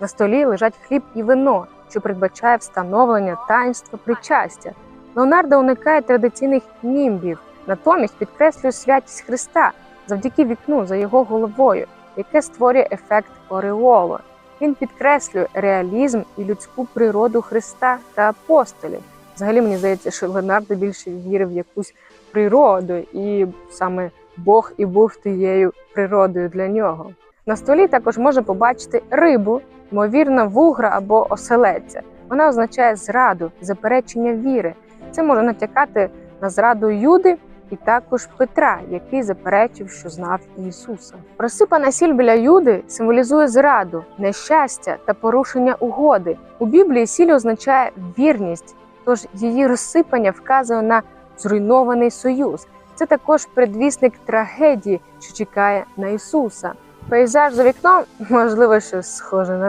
На столі лежать хліб і вино, що передбачає встановлення таїнства причастя. Леонардо уникає традиційних німбів, натомість підкреслює святість Христа завдяки вікну за його головою, яке створює ефект ореолу. Він підкреслює реалізм і людську природу Христа та апостолів. Взагалі мені здається, що Леонардо більше вірив в якусь природу, і саме Бог і був тією природою для нього. На столі також можна побачити рибу, ймовірно, вугра або оселедця. Вона означає зраду, заперечення віри. Це може натякати на зраду Юди і також Петра, який заперечив, що знав Ісуса. Розсипана сіль біля Юди символізує зраду, нещастя та порушення угоди. У Біблії сіль означає вірність, тож її розсипання вказує на зруйнований союз. Це також предвісник трагедії, що чекає на Ісуса. Пейзаж за вікном можливо щось схоже на